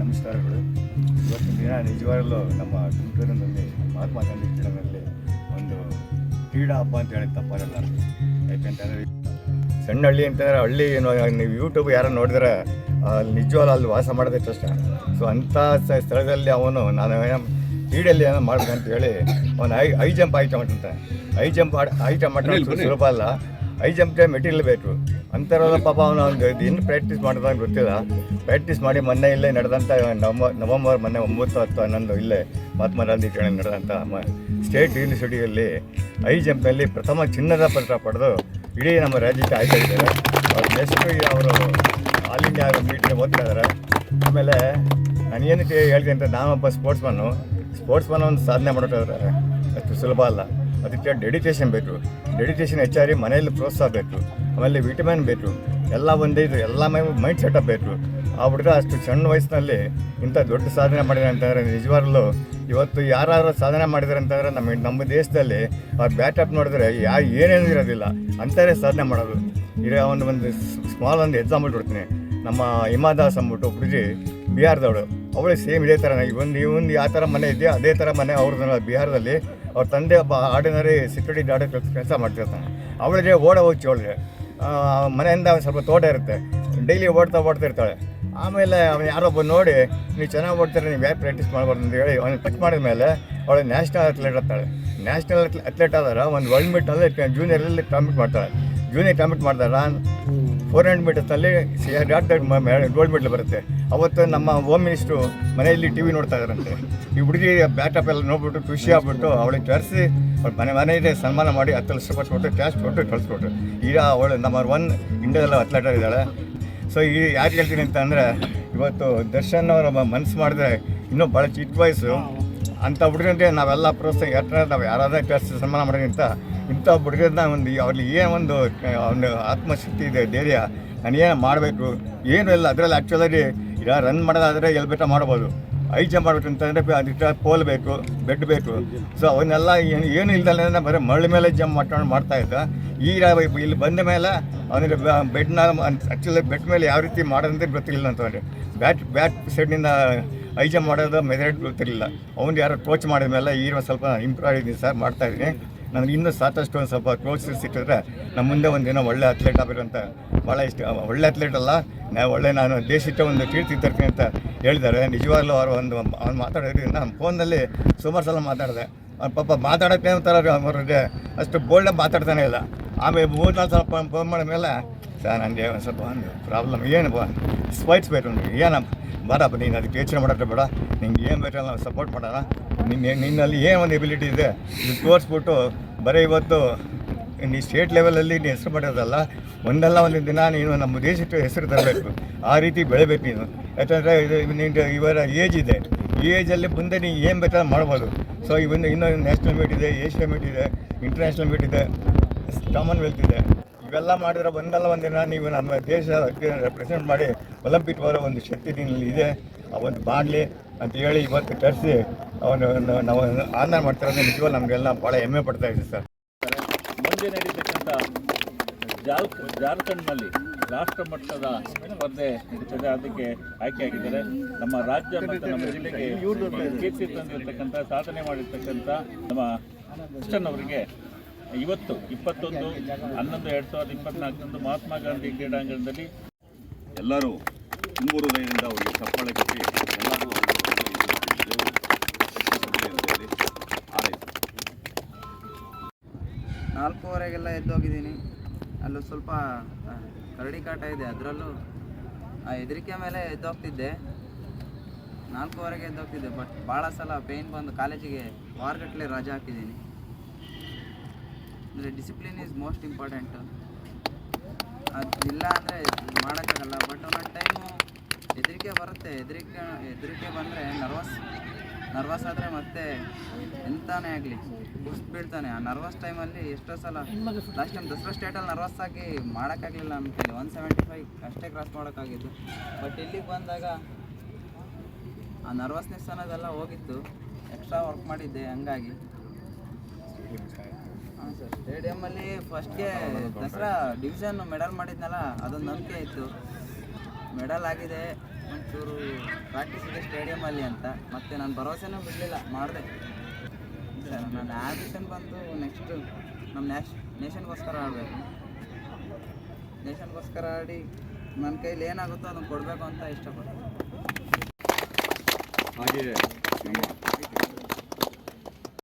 ನಮಸ್ಕಾರಗಳು. ಇವತ್ತಿನ ದಿನ ನಿಜವಾಗಲೂ ನಮ್ಮ ತುಮಕೂರಿನಲ್ಲಿ ಮಹಾತ್ಮ ಗಾಂಧಿ ಕ್ರೀಡಾಂಗಣದಲ್ಲಿ ಒಂದು ಕ್ರೀಡಾ ಹಬ್ಬ ಅಂತ ಹೇಳಿ ತಪ್ಪಾಗಲ್ಲ ಯಾಕೆಂತಂದರೆ ಸಣ್ಣ ಹಳ್ಳಿ ಅಂತಂದರೆ ಹಳ್ಳಿ ಏನು, ನೀವು ಯೂಟ್ಯೂಬ್ ಯಾರು ನೋಡಿದ್ರೆ ನಿಜವಾಗ್ಲೂ ಅಲ್ಲಿ ವಾಸ ಮಾಡೋದೇ ಕಷ್ಟ ಸೊ ಅಂಥ ಸ್ಥಳದಲ್ಲಿ ಅವನು, ನಾನು ಕ್ರೀಡೆಯಲ್ಲಿ ಏನೋ ಮಾಡ್ಬೇಕು ಅಂತ ಹೇಳಿ ಅವನು ಐ ಐ ಜಂಪ್ ಐಟಮ್ ಅಂತ. ಐ ಜಂಪ್ ಐಟಮ್ ಮಾಡೋದು ಸುಲಭ ಅಲ್ಲ. ಐ ಜಂಪ್ಗೆ ಮೆಟೀರಿಯಲ್ ಬೇಕು. ಅಂಥವ್ರೆಲ್ಲ ಪಾಪ ಅವನು ಒಂದು ಏನು ಪ್ರಾಕ್ಟೀಸ್ ಮಾಡಿದ ಅಂತ ಗೊತ್ತಿಲ್ಲ. ಪ್ರಾಕ್ಟೀಸ್ ಮಾಡಿ ಮೊನ್ನೆ ಇಲ್ಲೇ ನಡೆದಂಥ ನವಂಬರ್ ನವಂಬರ್ ಮೊನ್ನೆ ಒಂಬತ್ತು ಹತ್ತು ಹನ್ನೊಂದು ಇಲ್ಲೇ ಮಹಾತ್ಮ ಗಾಂಧಿ ಕೇಳಿ ನಡೆದಂಥ ಮ ಸ್ಟೇಟ್ ಯೂನಿವರ್ಸಿಟಿಯಲ್ಲಿ ಐ ಜಂಪ್ನಲ್ಲಿ ಪ್ರಥಮ ಚಿನ್ನದ ಪದಕ ಪಡೆದು ಇಡೀ ನಮ್ಮ ರಾಜ್ಯಕ್ಕೆ ಆಯ್ಕೆ ಇದ್ದಾರೆ ಅವ್ರ ನೆಕ್ಸ್ಟ್ ಅವರು ಆಲ್ ಇಂಡಿಯಾ ಮೀಟಿಂಗ್ ಓದ್ತಾ ಇದ್ದಾರೆ ಆಮೇಲೆ ನಾನು ಏನಕ್ಕೆ ಹೇಳ್ತೀನಿ ಅಂತ ನಾನೊಬ್ಬ ಸ್ಪೋರ್ಟ್ಸ್ ಮನ್ನು ಸ್ಪೋರ್ಟ್ಸ್ ಮನ ಒಂದು ಸಾಧನೆ ಮಾಡೋಕ್ಕಾದ್ರೆ ಅಷ್ಟು ಸುಲಭ ಅಲ್ಲ. ಅದಕ್ಕೆ ಡೆಡಿಟೇಷನ್ ಬೇಕು. ಡೆಡಿಟೇಷನ್ ಹೆಚ್ಚಾಗಿ ಮನೆಯಲ್ಲಿ ಪ್ರೋತ್ಸಾಹ ಬೇಕು. ಆಮೇಲೆ ವಿಟಮಿನ್ ಬೇಕು. ಎಲ್ಲ ಒಂದೇ ಇದು, ಎಲ್ಲ ಮೈಂಡ್ ಸೆಟಪ್ ಬೇಕು. ಆ ಹುಡುಗ ಅಷ್ಟು ಸಣ್ಣ ವಯಸ್ಸಿನಲ್ಲಿ ಇಂಥ ದೊಡ್ಡ ಸಾಧನೆ ಮಾಡಿದ್ರೆ ಅಂತಂದರೆ ನಿಜವಾಗ್ಲೂ ಇವತ್ತು ಯಾರು ಸಾಧನೆ ಮಾಡಿದ್ದಾರೆ ಅಂತಂದರೆ ನಮ್ಮ ನಮ್ಮ ದೇಶದಲ್ಲಿ ಆ ಬ್ಯಾಟಪ್ ನೋಡಿದ್ರೆ ಯಾ ಏನೇನು ಇರೋದಿಲ್ಲ. ಅಂತಾರೆ ಸಾಧನೆ ಮಾಡೋದು. ಈಗ ಒಂದು ಒಂದು ಸ್ಮಾಲ್ ಒಂದು ಎಕ್ಸಾಂಪಲ್ ಕೊಡ್ತೀನಿ. ನಮ್ಮ ಹಿಮಾದಾಸ್ ಅಂದ್ಬಿಟ್ಟು ಹುಡುಗಿ ಬಿಹಾರದವಳು ಅವಳು ಸೇಮ್ ಇದೇ ಥರ ಇವೊಂದು ಇವೊಂದು ಯಾವ ಥರ ಮನೆ ಇದೆಯೋ? ಅದೇ ಥರ ಮನೆ ಅವ್ರದ್ದು ಬಿಹಾರದಲ್ಲಿ. ಅವ್ರ ತಂದೆ ಒಬ್ಬ ಆರ್ಡಿನರಿ ಸೆಕ್ಯೂರಿಟಿ ಗಾರ್ಡ್ ಕೆಲಸ ಮಾಡ್ತಿರ್ತಾನೆ. ಅವಳಿಗೆ ಓಡ ಹೋಗಿ ಅವಳಿಗೆ. ಮನೆಯಿಂದ ಒಂದ್ ಸ್ವಲ್ಪ ತೋಟ ಇರುತ್ತೆ. ಡೈಲಿ ಓಡ್ತಾ ಓಡ್ತಿರ್ತಾಳೆ ಆಮೇಲೆ ಅವನು ಯಾರೊಬ್ಬ ನೋಡಿ ನೀವು ಚೆನ್ನಾಗಿ ಓಡ್ತಾರೆ ನೀವು ಯಾಕೆ ಪ್ರಾಕ್ಟೀಸ್ ಮಾಡ್ಬಾರ್ದು? ಅಂತ ಹೇಳಿ ಅವನು ಟಚ್ ಮಾಡಿದ ಮೇಲೆ ಅವಳು ನ್ಯಾಷನಲ್ ಅಥ್ಲೆಟ್ ಆಗ್ತಾಳೆ ನ್ಯಾಷನಲ್ ಅಥ್ಲೆಟ್ ಆದ್ರೆ ಒಂದು ವರ್ಲ್ಡ್ ಮೀಟಲ್ಲಿ ಜೂನಿಯರಲ್ಲಿ ಕಾಂಪಿಟ್ ಮಾಡ್ತಾಳೆ. ಜೂನಿಯರ್ ಕಾಂಪಿಟ್ ಮಾಡ್ತಾರೆ ಫೋರ್ ಹಂಡ್ರೆಡ್ ಮೀಟರ್ಸಲ್ಲಿ ಗೋಲ್ಡ್ ಮೆಡಲ್ ಬರುತ್ತೆ. ಅವತ್ತು ನಮ್ಮ ಹೋಮ್ ಮಿನಿಸ್ಟ್ರು ಮನೆಯಲ್ಲಿ ಟಿ ವಿ ನೋಡ್ತಾ ಇದ್ದಾರಂತೆ. ಈ ಹುಡುಗಿ ಬ್ಯಾಟಪ್ ಎಲ್ಲ ನೋಡ್ಬಿಟ್ಟು ಖುಷಿ ಆಗ್ಬಿಟ್ಟು ಅವಳಿಗೆ ತರಿಸಿ ಅವ್ಳು ಮನೆ ಮನೆ ಇದೆ ಸನ್ಮಾನ ಮಾಡಿ ಹತ್ತು ಲಕ್ಷ ರೂಪಾಯಿ ಕೊಟ್ಟು ಕ್ಯಾಶ್ ಕೊಟ್ಟು ಕಳಿಸ್ಕೊಟ್ರು. ಈಗ ಅವಳು ನಂಬರ್ ಒನ್ ಇಂಡಿಯಾದಲ್ಲಿ ಅತ್ಲೆಟರ್ ಇದ್ದಾಳೆ. ಸೊ ಈ ಯಾಕೆ ಹೇಳ್ತೀನಿ ಅಂತ ಅಂದರೆ, ಇವತ್ತು ದರ್ಶನ್ ಅವರ ಮನಸ್ಸು ಮಾಡಿದ್ರೆ ಇನ್ನೂ ಭಾಳ ಚಿಕ್ಕ ವಯಸ್ಸು. ಅಂಥ ಹುಡುಗರಿಗೆ ನಾವೆಲ್ಲ ಪ್ರೋತ್ಸಾಹ, ಯಾಕಂದ್ರೆ ನಾವು ಯಾರಾದ್ರೂ ಕ್ಯಾಶ್ ಸನ್ಮಾನ ಮಾಡೋಕ್ಕಿಂತ ಇಂಥ ಹುಡುಗರನ್ನ ಒಂದು ಅವ್ರಿಗೆ ಏನು ಒಂದು ಅವನ ಆತ್ಮಶಕ್ತಿ ಇದೆ, ಧೈರ್ಯ, ನಾನು ಏನು ಮಾಡಬೇಕು? ಏನು ಇಲ್ಲ, ಅದರಲ್ಲಿ ಆ್ಯಕ್ಚುಲಾಗಿ ಈಗ ರನ್ ಮಾಡೋದಾದರೆ ಬೇಕಾ ಮಾಡ್ಬೋದು. ಐ ಜಂಪ್ ಮಾಡ್ಬೇಕಂತಂದರೆ ಅದಕ್ಕೆ ಪೋಲ್ ಬೇಕು ಬೆಡ್ ಬೇಕು. ಸೊ ಅವನ್ನೆಲ್ಲ ಏನು ಏನು ಇಲ್ದಲ್ಲ ಬರೀ ಮರಳ ಮೇಲೆ ಜಂಪ್ ಮಾಡ್ಕೊಂಡು ಮಾಡ್ತಾ ಇದ್ದ. ಈಗ ಇಲ್ಲಿ ಬಂದ ಮೇಲೆ ಅವನಿಗೆ ಬೆಡ್ನ ಆ್ಯಕ್ಚುಲಿ ಬೆಡ್ ಮೇಲೆ ಯಾವ ರೀತಿ ಮಾಡೋದಂತ ಗೊತ್ತಿಲ್ಲ ಅಂತಂದರೆ ಬ್ಯಾಟ್ ಬ್ಯಾಟ್ ಸೈಡ್ನಿಂದ ಐ ಜಂಪ್ ಮಾಡೋದು ಮೆಥಡ್ ಗೊತ್ತಿರಲಿಲ್ಲ. ಅವ್ನು ಯಾರೋ ಕೋಚ್ ಮಾಡಿದ ಮೇಲೆ ಈಗ ಸ್ವಲ್ಪ ಇಂಪ್ರೂವ್ ಆಗಿದ್ದೀನಿ ಸರ್ ಮಾಡ್ತಾ ಇದ್ದೀನಿ. ನನಗೆ ಇನ್ನೂ ಸಾಕಷ್ಟು ಒಂದು ಸ್ವಲ್ಪ ಕೋಚ್ ಸಿಕ್ಕಿದ್ರೆ ನಮ್ಮ ಮುಂದೆ ಒಂದು ದಿನ ಒಳ್ಳೆ ಅಥ್ಲೆಟ್ ಅಂತ ಭಾಳ ಇಷ್ಟ. ಒಳ್ಳೆ ಅಥ್ಲೆಟ್ ಅಲ್ಲ ನಾವು ಒಳ್ಳೆ ನಾನು ದೇಶಕ್ಕೆ ಒಂದು ಕೀರ್ತಿ ತರ್ತೀನಿ ಅಂತ ಹೇಳಿದ್ದಾರೆ. ನಿಜವಾಗ್ಲೂ ಅವರು ಒಂದು ಅವ್ನು ಮಾತಾಡೋದ್ರಿಂದ ನಾನು ಫೋನಲ್ಲಿ ಸುಮಾರು ಸಲ ಮಾತಾಡಿದೆ. ಅವ್ನು ಪಾಪ ಮಾತಾಡೋಕ್ಕೆ ಒಂಥರ ಅವರಿಗೆ ಅಷ್ಟು ಬೋಲ್ಡಾಗಿ ಮಾತಾಡ್ತಾನೆ ಇಲ್ಲ. ಆಮೇಲೆ ಮೂರು ನಾಲ್ಕು ಸಲ ಫೋನ್ ಮಾಡಿದ ಮೇಲೆ ಸರ್ ನನಗೆ ಒಂದು ಸ್ವಲ್ಪ ಒಂದು ಪ್ರಾಬ್ಲಮ್ ಏನು ಸ್ಪೈಟ್ಸ್ ಬೇಕು ನನಗೆ ಏನಪ್ಪ ಬರಪ್ಪ ನೀನು ಅದಕ್ಕೆ ಯೋಚನೆ ಮಾಡೋಕ್ಕೆ ಬೇಡ. ನಿಂಗೆ ಏನು ಬೇಕಲ್ಲ ನಾವು ಸಪೋರ್ಟ್ ಮಾಡೋಣ. ನಿನ್ನ ನಿನ್ನಲ್ಲಿ ಏನು ಒಂದು ಎಬಿಲಿಟಿ ಇದೆ? ಇದು ತೋರಿಸ್ಬಿಟ್ಟು ಬರೀ ಇವತ್ತು ನೀ ಸ್ಟೇಟ್ ಲೆವೆಲಲ್ಲಿ ನೀನು ಹೆಸರು ಮಾಡೋದಲ್ಲ ಒಂದಲ್ಲ ಒಂದು ದಿನ ನೀನು ನಮ್ಮ ದೇಶಕ್ಕೆ ಹೆಸರು ತರಬೇಕು. ಆ ರೀತಿ ಬೆಳಿಬೇಕು ನೀನು. ಯಾಕಂದರೆ ಇದು ನಿನ್ನ ಇವರ ಏಜ್ ಇದೆ. ಈ ಏಜಲ್ಲಿ ಮುಂದೆ ನೀನು ಏನು ಬೇಕಾದ್ರೂ ಮಾಡ್ಬೋದು. ಸೊ ಇವನ್ನ ಇನ್ನೊಂದು ನ್ಯಾಷನಲ್ ಮೀಟ್ ಇದೆ ಏಷ್ಯಾ ಮೀಟ್ ಇದೆ ಇಂಟರ್ನ್ಯಾಷನಲ್ ಮೀಟ್ ಇದೆ. ಕಾಮನ್ವೆಲ್ತ್ ಇದೆ. ಇವೆಲ್ಲ ಮಾಡಿದ್ರೆ ಒಂದಲ್ಲ ಒಂದಿನ ನೀವು ನಮ್ಮ ದೇಶ ರೆಪ್ರೆಸೆಂಟ್ ಮಾಡಿ ಒಲಿಂಪಿಕ್ ಬರೋ ಒಂದು ಶಕ್ತಿ ನಿನ್ನಲ್ಲಿ ಇದೆ ಒಂದು ಮಾಡಲಿ ಅಂತ ಹೇಳಿ ಇವತ್ತು ಕರೆಸಿ ಅವನು ನಾವು ಆನಂದ ಮಾಡ್ತಾರೆ ನಿಜವಾಗ ನಮಗೆಲ್ಲ ಭಾಳ ಹೆಮ್ಮೆ ಪಡ್ತಾ ಇದೆ ಸರ್. ಮುಂದೆ ನಡೀತಕ್ಕಂಥ ಜಾಲ್ ಜಾರ್ಖಂಡ್ನಲ್ಲಿ ರಾಷ್ಟ್ರ ಮಟ್ಟದ ಸ್ಪರ್ಧೆ ನಡೀತದೆ. ಅದಕ್ಕೆ ಆಯ್ಕೆಯಾಗಿದ್ದಾರೆ ನಮ್ಮ ರಾಜ್ಯ ಮತ್ತು ನಮ್ಮ ಜಿಲ್ಲೆಗೆ ಕೀರ್ತಿ ತಂದಿರತಕ್ಕಂಥ, ಸಾಧನೆ ಮಾಡಿರ್ತಕ್ಕಂಥ ನಮ್ಮ ಕೃಷ್ಣನ್ ಅವರಿಗೆ ಇವತ್ತು ಇಪ್ಪತ್ತೊಂದು, ಹನ್ನೊಂದು, ಎರಡು ಸಾವಿರದ ಇಪ್ಪತ್ನಾಲ್ಕರಂದು ಮಹಾತ್ಮ ಗಾಂಧಿ ಕ್ರೀಡಾಂಗಣದಲ್ಲಿ ಎಲ್ಲರೂ ತುಂಬು ಹೃದಯದಿಂದ ಅವರಿಗೆ ಚಪ್ಪಾಳೆ ಎಲ್ಲರೂ ನಾಲ್ಕೂವರೆಗೆಲ್ಲ ಎದ್ದೋಗಿದ್ದೀನಿ. ಅಲ್ಲೂ ಸ್ವಲ್ಪ ಕರಡಿ ಕಾಟ ಇದೆ. ಅದರಲ್ಲೂ ಆ ಹೆದರಿಕೆ ಮೇಲೆ ಎದ್ದೋಗ್ತಿದ್ದೆ. ನಾಲ್ಕೂವರೆಗೆ ಎದ್ದೋಗ್ತಿದ್ದೆ ಬಟ್ ಭಾಳ ಸಲ ಪೇಯ್ನ್ ಬಂದು ಕಾಲೇಜಿಗೆ ವಾರಗಟ್ಟಲೆ ರಜೆ ಹಾಕಿದ್ದೀನಿ. ಅಂದರೆ ಡಿಸಿಪ್ಲಿನ್ ಈಸ್ ಮೋಸ್ಟ್ ಇಂಪಾರ್ಟೆಂಟು ಅದು ಇಲ್ಲ ಅಂದರೆ ಮಾಡೋಕ್ಕಾಗಲ್ಲ. ಬಟ್ ಒಂದೊಂದು ಟೈಮು ಹೆದರಿಕೆ ಬರುತ್ತೆ. ಹೆದರಿಕೆ ಹೆದರಿಕೆ ಬಂದರೆ ನರ್ವಸ್ ನರ್ವಸ್ ಆದರೆ ಮತ್ತೆ ಎಂತಾನೇ ಆಗಲಿ ಕುಸ್ದು ಬೀಳ್ತಾನೆ. ಆ ನರ್ವಸ್ ಟೈಮಲ್ಲಿ ಎಷ್ಟೋ ಸಲ ಲಾಸ್ಟ್ ಟೈಮ್ ದಸರಾ ಸ್ಟೇಟಲ್ಲಿ ನರ್ವಸ್ ಆಗಿ ಮಾಡೋಕ್ಕಾಗಲಿಲ್ಲ ನಮ್ಮ ಒನ್ ಸೆವೆಂಟಿ ಫೈವ್ ಅಷ್ಟೇ ಕ್ರಾಸ್ ಮಾಡೋಕ್ಕಾಗಿದ್ದು. ಬಟ್ ಇಲ್ಲಿಗೆ ಬಂದಾಗ ಆ ನರ್ವಸ್ನೆಸ್ ಅನ್ನೋದೆಲ್ಲ ಹೋಗಿತ್ತು. ಎಕ್ಸ್ಟ್ರಾ ವರ್ಕ್ ಮಾಡಿದ್ದೆ, ಹಂಗಾಗಿ. ಸ್ಟೇಡಿಯಮಲ್ಲಿ ಫಸ್ಟ್ಗೆ ದಸರಾ ಡಿವಿಷನ್ ಮೆಡಲ್ ಮಾಡಿದ್ನಲ್ಲ, ಅದೊಂದು ನಂಬಿಕೆ ಇತ್ತು. ಮೆಡಲ್ ಆಗಿದೆ, ಒಂಚೂರು ಪ್ರಾಕ್ಟೀಸ್ ಇದೆ ಸ್ಟೇಡಿಯಮಲ್ಲಿ ಅಂತ. ಮತ್ತು ನಾನು ಭರವಸೆನೂ ಬಿಡಲಿಲ್ಲ, ಮಾಡಿದೆ. ನನ್ನ ಆ್ಯಂಬಿಷನ್ ಬಂದು ನೆಕ್ಸ್ಟ್ ನಮ್ಮ ನ್ಯಾಷ್ ನೇಷನ್ಗೋಸ್ಕರ ಆಡಬೇಕು. ನೇಷನ್ಗೋಸ್ಕರ ಆಡಿ ನನ್ನ ಕೈಲಿ ಏನಾಗುತ್ತೋ ಅದನ್ನು ಕೊಡಬೇಕು ಅಂತ ಇಷ್ಟಪಡ್ತೀನಿ. ಹಾಗೆ.